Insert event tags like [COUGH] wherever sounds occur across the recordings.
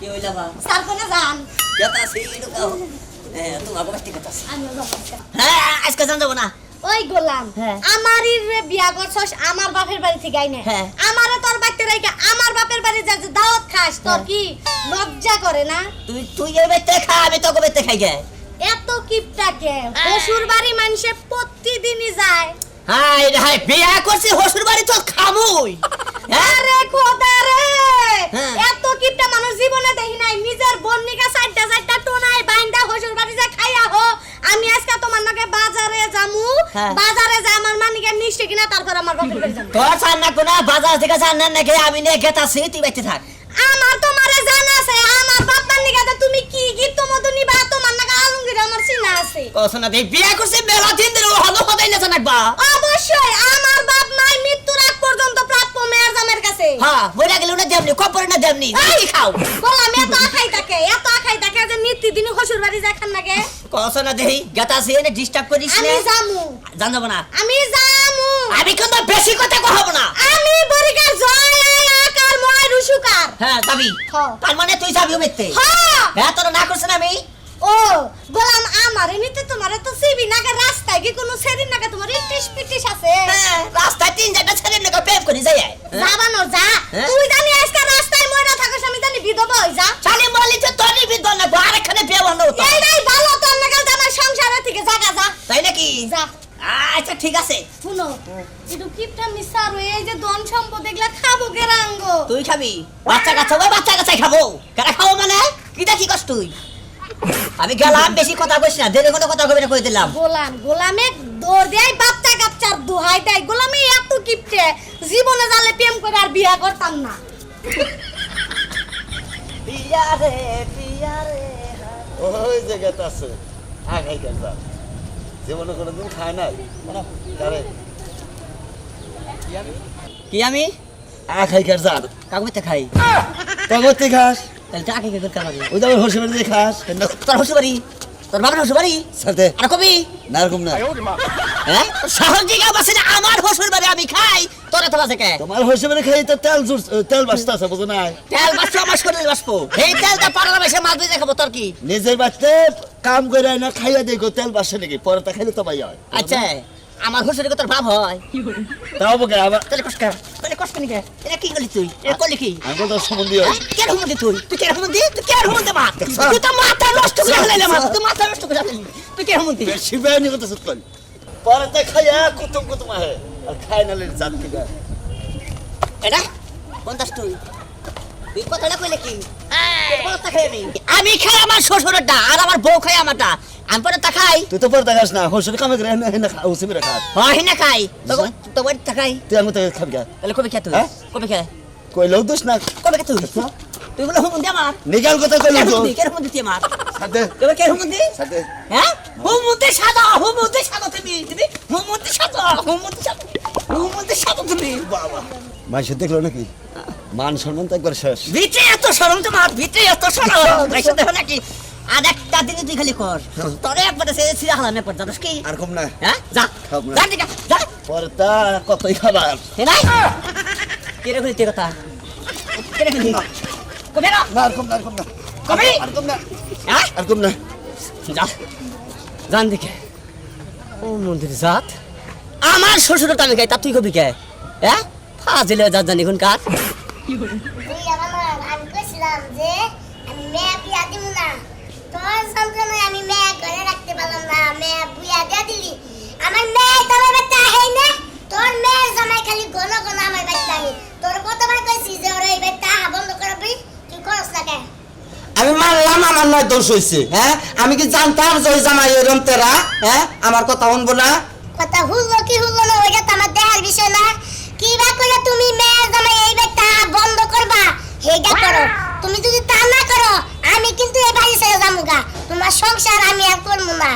কি হইলা বা? স্যার কোনে যান কেতা আছে ইডো হ্যাঁ তোমার গোষ্ঠী কেতা আছে আমিও যাব হ্যাঁ আজকে জান যাব না? ওই গোলাম হ্যাঁ। আমারই বিয়া করছস আমার বাপের বাড়ি থেকে আইনে। হ্যাঁ। আমারে তোর বাড়িতে রাইকা আমার বাপের বাড়ি যা দাওয়াত খাস তোর হ্যাঁ। কি লজ্জা করে না? তুই তুই এর খা আমি তোকে বেতে খাই গে। এত কিপটাকে। শ্বশুর বাড়ি মানুষে প্রতিদিনই যায়। হাই হাই বিয়া করছি হসুর বাড়ি তো খামুই হ্যাঁ? আরে খোদা রে! হ্যাঁ। এত কিপটা মানুষ জীবনে দেখি নাই। নিজের বন্নিকা সাইডটা সাইডটা টোনায় বাইন্দা শ্বশুর বাড়ি যা খাইয়া হো। আমি আজকে তোমার নাকি বাজারে যামু। হ্যাঁ। বাজারে যা আমার মানিকে মিষ্টি কিনা তারপর আমার বাপের বাড়ি যামু। তোর চান না কোনা বাজার থেকে চান না নাকি আমি নিয়ে গেতাছি তুই বাইতে থাক। আমার তোমারে জানা আছে আমার বাবার নিগাতে তুমি কি গীত মধু নিবা তোমার নাকি আলুঙ্গির আমার চিনা আছে। কসনা দেই বিয়া করছি মেলা দিন ধরে হলো হদাই না জানাকবা অবশ্যই আমার জামের হ্যাঁ গেল না দেমনি কপরে না দেমনি তুই খাও। বললাম এত আখাই থাকে এত আখাই থাকে যে নিত্যদিন শ্বশুর বাড়ি যা খান নাকি কসনা দেই এনে ডিস্টার্ব করিস আমি না। যামু। জান যাব না। আমি যামু। আমি কিন্তু বেশি কথা কহব না। আমি বরিকার জয় আকার ময় রুসুকার। হ্যাঁ যাবি। তার মানে তুই যাবি বেতে হ্যাঁ তোর না করছ না আমি? ও গোলাম আমার এমনিতে তোমার তো সিবি রাস্তায় কি কোনো সেদিন নাকে তোমার ইটিস পিটিস আছে? হ্যাঁ রাস্তায় তিন চারটা ছেলে নাকি প্রেম করি যাই যাবানো যা। হ্যাঁ? তুই জানি আজকে রাস্তায় ময়না থাকস আমি জানি বিধবা হই যা। চালি বলি তো তোর বিদ্য না আরেকখানে বিয়ে বন্ধ হতো এই নাই ভালো তোর নাকে জামাই সংসারে থেকে জাগা যা। তাই নাকি? যা। আচ্ছা ঠিক আছে। শুনো একটু কিপটা মিসার এই যে ধন সম্পদ এগুলা খাব কেরাঙ্গ তুই খাবি? বাচ্চা ওই বাচ্চা কাচ্চাই খাব। কেনা খাব মানে? কিটা কি কষ্ট তুই? আমি গেলাম বেশি কথা কইস না দেরি কোনো কথা কবি না কই দিলাম। গোলাম গোলামে দৌড় দেয় বাচ্চা কাচ্চার দোহাই দেয়। গোলামে এত কিপটে জীবনে জালে প্রেম করে আর বিয়া করতাম না। পিয়া রে পিয়া রে ওই জায়গাতে আছে আগাই গেছে জীবনে কোনোদিন খায় নাই। আরে কি আমি? আখাই কার জান কাকুতে খাই। তগতে খাস। তাহলে তো আগে কে করতে পারি ওই যাবে হসে বেড়ে খাস তোর হসু বাড়ি? তোর বাবার হসু বাড়ি? সাথে। আর কবি? না এরকম না। হ্যাঁ? শহর দিকে বাসে না আমার হসুর বাড়ি আমি খাই তোরা তো বাসে কে? তোমার হসে বেড়ে খাই তো তেল তেল বাঁচতে আছে বুঝো না? তেল বাসছো আমার শরীর বাসবো এই তেলটা পাড়ার বেশে মাছ ভেজে খাব তোর কি? নিজের বাঁচতে কাম করে না খাইয়া দেখো তেল বাসে নাকি? পরে তা খাইলে তো ভাই হয়। আচ্ছা। আমার হসুরের তোর ভাব হয়। তাও বকে আবার? তাহলে কষ্ট কর তাহলে কষ্ট নিকে এটা কি করলি তুই? এটা করলি কি? আমি বলতো সম্বন্ধী হয়। কে রহমন্দি তুই? তুই কে রহমন্দি তুই কে রহমন্দি মা? তুই তো মাথা নষ্ট করে ফেলাইলে মা তুই মাথা নষ্ট করে ফেলাইলি তুই কে রহমন্দি বেশি বেআইনি কথা সত করি পরে তা খাইয়া কুতুম কুতুম আহে। আর খাই নালে জাত কি এটা? পঞ্চাশ তুই। তুই কথাটা কইলে কি? আমি আমি খাই আমার শ্বশুরেরটা আর আমার বউ খাই আমারটা। আমি পরে তা খাই তুই তো পরে দেখাস না হসে কামে করে না না হসে বেড়ে খাস হয় না খাই। তো তো বাড়ি তা খাই তুই আমি তো খাবি গা। তাহলে কবে খেয়ে তুই? হ্যাঁ? কবে খেয়ে? কইলেও দোষ না? কবে খেয়ে তুই? তুই বলে হুমুন্দি আমার। নিগাল কথা কে তো রহমন্দি কে রহমন্দি তুই আমার? সাথে। তবে কে রহমন্দি সাথে। হ্যাঁ? হুমুন্দি সাদা হুমুন্দি সাদা তুমি। তুমি হুমুন্দি সাদা হুমুন্দি সাদা। হুমুন্দি সাদা তুমি। বাবা। মানুষ দেখল নাকি? মান সম্মান তো একবার শেষ। ভিতরে এত সরম তোমার ভিতরে এত সরম। এসে দেখো নাকি? আর একটা দিনই তুই খালি কর। তোরে একবারে সে ছিড়া হলাম একবার জানোস কি? আর কম না হ্যাঁ? যা। যা যা। পরে তা কতই খাবার। হে নাই। কেরে খুলি তে কথা? কেরে কবে না না আর কম না আর কম না কবে। আর কম না হ্যাঁ আর কম না যা। জান দিকে। ও মন্দির জাত। আমার শ্বশুর আমি গাই তা তুই কবি কে? হ্যাঁ? ফাজিলে যা জানি কোন কার আমার আমি কইছিলাম যে আমি মেয়ে বিয়া দিব না তোর যন্ত্রণায় আমি মেয়ে ঘরে রাখতে পারলাম না মেয়ে বিয়া দিয়ে দিলি। আমার মেয়ে তোর বাচ্চা আহে না তোর মেয়ের জামাই খালি ঘন ঘন আমার বাচ্চা আহে। তোর কতবার কইছি যে ওরা এই বাচ্চা আহা বন্ধ করবি তুই করস না কেন আমি মানলাম আমার নয় দোষ হয়েছে হ্যাঁ? আমি কি জানতাম যে ওই জামাই এরম তেরা হ্যাঁ? আমার কথা শুনব না? কথা হুললো কি হুললো না ওইটা তো আমার দেহার বিষয় না। কি বা করে তুমি মেয়ের জামাই এই বাচ্চা আহা বন্ধ করবা হেটা করো তুমি যদি তা না করো আমি কিন্তু এই বাড়ি ছেড়ে যাব গা তোমার সংসার আমি আর করব না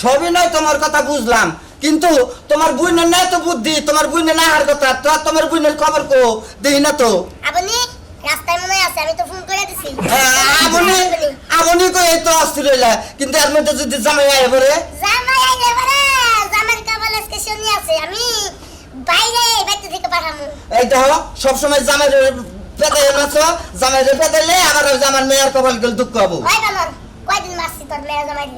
সবই নয় তোমার কথা বুঝলাম। কিন্তু তোমার বুইনের নাই তো বুদ্ধি তোমার বুইনের না আর কথা তো তোমার বুইনের খবর কো? দেখি না তো। আপনি রাস্তায় মনে আছে আমি তো ফোন করে দিছি। হ্যাঁ, আমনি আমনি কই এই তো অস্থির হইলা। কিন্তু এর মধ্যে যদি জামাই আয় পরে? জামাই আইলে পরে জামাই কাবাল আজকে শুনি আছে আমি বাইরে বাইরে থেকে পাঠামু। এই দেখো সবসময় জামাই পেদাই মারছো জামাইরে পেদাইলে আবার ওই যে আমার মেয়ের কপাল গেল দুঃখ হব। কয়দিন মারছি তোর মেয়ে জামাই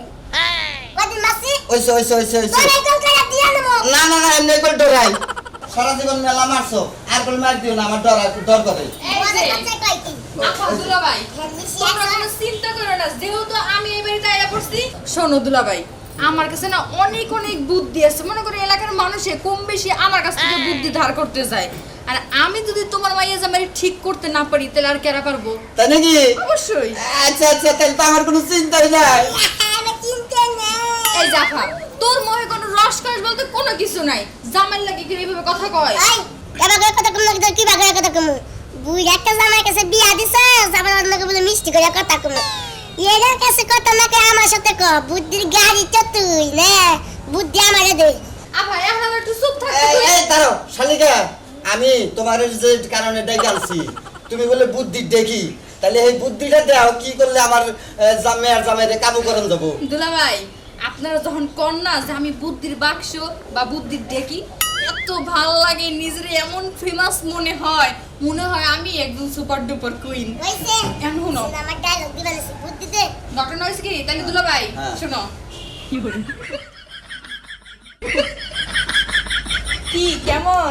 দিয়ে কয়দিন মারছি ওইসে ওইসে ওইসে ওইসে। তোর করে দিয়া নেব না না না এমনি করে ডরাই। সারা জীবন মেলা মারছো। আর কোন মার দিও না আমার ডর ডর করে। শোনো দুলাভাই কাছে না অনেক অনেক বুদ্ধি আছে। মনে করি এলাকার মানুষে কম বেশি আমার কাছ থেকে বুদ্ধি ধার করতে যায়। আর আমি যদি তোমার মাইয়া জামাই ঠিক করতে না পারি তাহলে আর কেরা পারব? তাই নাকি? অবশ্যই। আচ্ছা আচ্ছা তাহলে তো আমার কোনো চিন্তাই নেই। এই জাফা তোর মহে কোনো রস কস বলতে কোনো কিছু নাই। জামাই লাগে কি এইভাবে কথা কয়? কথা কম না কি কথা কম? বুই একটা জামাই কাছে বিয়া দিছে জামাই বলে মিষ্টি করে কথা কম। এদের কাছে কথা না কে আমার সাথে ক? বুদ্ধির গাড়ি তো তুই নে বুদ্ধি আমারে দে। আপা এখন আমার একটু চুপ থাকতে এই তুই। এই দাঁড়াও শালিকা আমি তোমার যে কারণে ডেকে আনছি তুমি বলে বুদ্ধি দেখি তাহলে এই বুদ্ধিটা দাও কি করলে আমার জামাই আর জামাইরে কাবু করেন দেবো দুলাভাই আপনারা যখন কন্যা যে আমি বুদ্ধির বাক্স বা বুদ্ধির ডেকি এত ভালো লাগে নিজের এমন ফেমাস মনে হয় মনে হয় আমি একদম সুপার ডুপার কুইন এখন শুনো। আমার ডায়লগ দিবেন বুদ্ধি দে ডক্টর নয়েস কি? তাহলে দুলাভাই। শোনো। কি কেমন?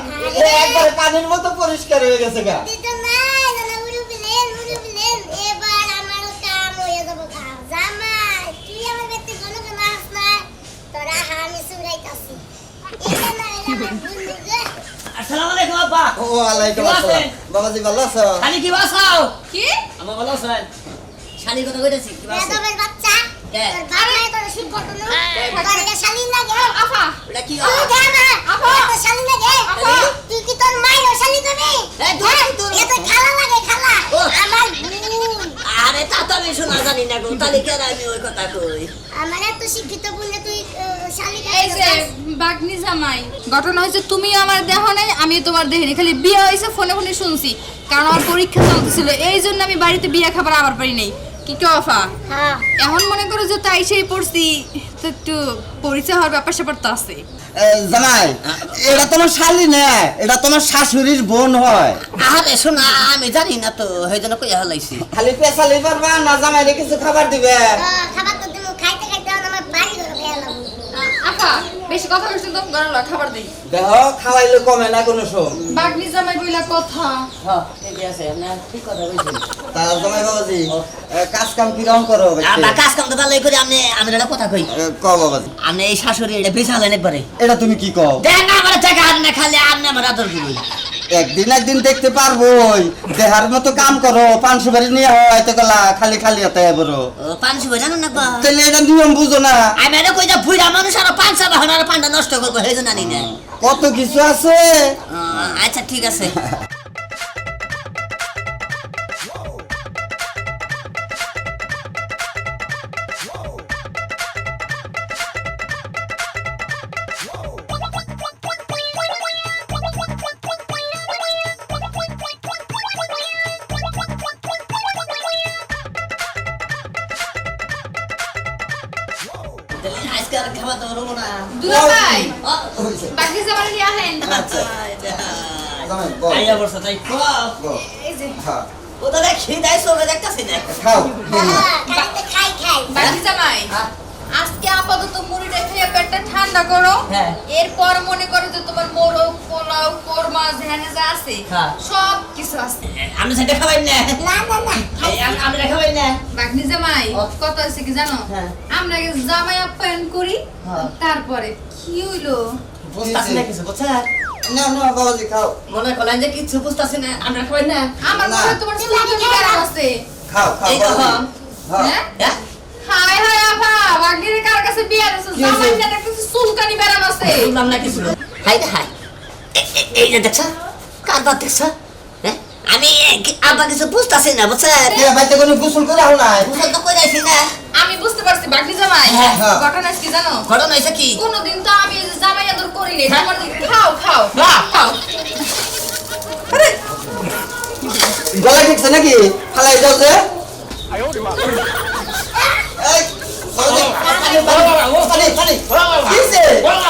একবারে পানির মতো পরিষ্কার হয়ে গেছে গা বুদ্ধি তো নাই জানা উড়ু বিলেন উড়ু বিলেন এবার আমার কাম হয়ে যাব কাম জামাই তুই আমার বেতে কোনো কোনো আস না তোরা হামি সুরাইতাছি এটা না এটা আমার বুদ্ধি দে আসসালামু আসসালাম। বাবাজি ভালো আছো? শালি কি বাসাও কি? আমার ভালো আছেন? শালি কথা কইতেছি কি বাসা বেদবের বাচ্চা? কে? তোর বাপ নাই তোর শিক্ষক কোনো তোর এটা শালীন লাগে। আফা। এটা কি তুই দে না আপা। এটা শালীন লাগে। আপা। তুই কি তোর মায়ের শালীন করবি? এই দূর, হ্যাঁ? দূর। এটা খালা লাগে খালা। ও। আমার আরে তা তো আমি শোনা জানি না গো। তাহলে কেন আমি ওই কথা কই? আমার এত শিক্ষিত যে বাগনি জামাই ঘটনা হয়েছে তুমি আমার দেহ নাই আমি তোমার দেখিনি খালি বিয়ে হয়েছে ফোনে ফোনে শুনছি কারণ আমার পরীক্ষা চলতেছিল এই জন্য আমি বাড়িতে বিয়ে খাবার আবার পারি নাই। কি কেউ আফা হ্যাঁ। এখন মনে করো যে তাই সেই পড়ছি তো একটু পরিচয় হওয়ার ব্যাপার স্যাপার তো আছে। এ, জামাই এটা তোমার শালি না এটা তোমার শাশুড়ির বোন হয়। আরে শোনা আমি জানি না তো সেই জন্য কইয়া হলাইছি। খালি পেশালি পারবা না জামাইরে কিছু খাবার দিবে? খাবার তো তুমি খাইতে খাইতে আমার বাড়ি ঘরে আফা বেশি কথা কইছিল তো গরম খাবার দেই। দেখো খাওয়াইলে কমে না কোনো সব বাগনি জামাই কইলা কথা। হ্যাঁ ঠিকই আছে আপনি ঠিক কথা কইছেন তা জামাই বাবাজি কাজ কাম কি কিরম করো আমি কাজ কাম তো ভালোই করে আপনি আমি একটা কথা কই। কও ক বাবাজি। আপনি এই শাশুড়ি এটা বেচালেন একবারে। এটা তুমি কি কও? দেন না আমার টাকা আর না খালি আপনি আমার আদর দিবি একদিন একদিন দেখতে পারবোই। দেহার মতো কাম করো পান সুপারি নিয়ে হয় তো গলা খালি খালি এত বড়। পান সুপারি জানো না তাহলে এটা নিয়ম বুঝো না। আমি এটা কই যা বুড়া মানুষ আর পান বাহন আর পান্ডা নষ্ট করব জন্য আনি না কত কিছু আছে। আচ্ছা ঠিক আছে। [LAUGHS] আজকে আর খাওয়া দাওয়া রবো না। দুলাভাই ও, বাগনি জামাই নিয়ে আহেন আচ্ছা। জামাই, বল। আইয়া বসে তাই খাও এই যে। হ্যাঁ, ও তো দেখ। খিদাই চলে দেখতাছি না। খাও খাই খাই। বাগনি জামাই। আজকে আপাতত মুড়িটা খেয়ে পেটটা ঠান্ডা করো। হ্যাঁ। এরপর মনে করো যে তোমার মোরগ পোলাও কোরমা ঝ্যানে যা আছে হ্যাঁ। সব কিছু আছে আমি সেটা খাবাই না। না না না আমি- খাবাই না। বাগনি জামাই। কত আছে কি জানো? হ্যাঁ। আমরা জামাই আপ্যায়ন করি হ্যাঁ। তারপরে কি হইল? বুঝতাছি। না কিছু বুঝছেন না না বাবাজি খাও। মনে করলেন যে কিছু বুঝতাছি না আমরা খাবাই না। আমার। মনে হয় তোমার চুলকানি বেড়াম আছে। খাও খাও হ্যাঁ। হ্যাঁ? হ্যাঁ? হ্যাঁ হাই হাই আপা বাগনির কার কাছে বিয়ে আছে জামাই না দেখতেছি চুলকানি বেড়াম আছে। শুনলাম না কিছু। Hi hi. এই যে দেখছ কার দেখছ? আমি আব্বা কিছু বুঝতাছি না বুঝছেন কে বাইতে কোনো গোসল করে আও নাই বুঝল তো কই যাইছি না আমি বুঝতে পারছি বাগনি জামাই হ্যাঁ, হ্যাঁ। ঘটনা কি জানো ঘটনা হয়েছে কি কোনদিন তো আমি জামাই আদর করিনি তোমার দিকে খাও খাও বাহ। খাও গলা ঠিকছে নাকি ফালাই যাও যে এই, বাবাজি, পানি, পানি, পানি, পানি। কি হইছে? গলা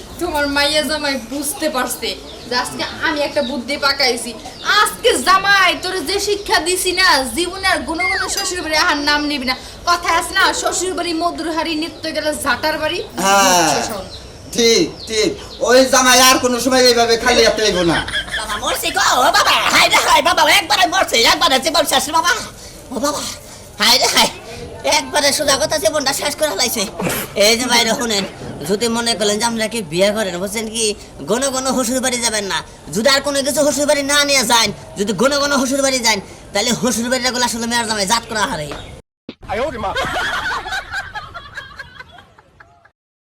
তোমার মাইয়া জামাই বুঝতে পারছে যে আজকে আমি একটা বুদ্ধি পাকাইছি। আজকে জামাই তোর যে শিক্ষা দিছি না জীবনে আর গুণ গুণ শ্বশুর বাড়ি আহার নাম নিবি না। কথা আছে না শ্বশুর বাড়ি মধুর হাড়ি নিত্য গেলে ঝাটার বাড়ি? হ্যাঁ। ঠিক ঠিক। ওই জামাই আর কোনো সময় এইভাবে খালি হাতে আইবো না। বাবা মরছি গো ও বাবা। হাই রে হাই বাবা একবারে মরছে। একবারে জীবন শেষ বাবা। ও বাবা হাই রে হাই একবারে সোজা কথা জীবনটা শেষ করে লাইছে এই যে বাইরে শুনেন যদি মনে করেন যে আমরা কি বিয়ে করেন, বলছেন কি, ঘন ঘন শ্বশুর বাড়ি যাবেন না। যদি আর কোনো কিছু শ্বশুর বাড়ি না নিয়ে যান, যদি ঘন ঘন শ্বশুর বাড়ি যান, তাহলে শ্বশুর বাড়িটা আসলে মেয়ের জামাই জাত করা হারে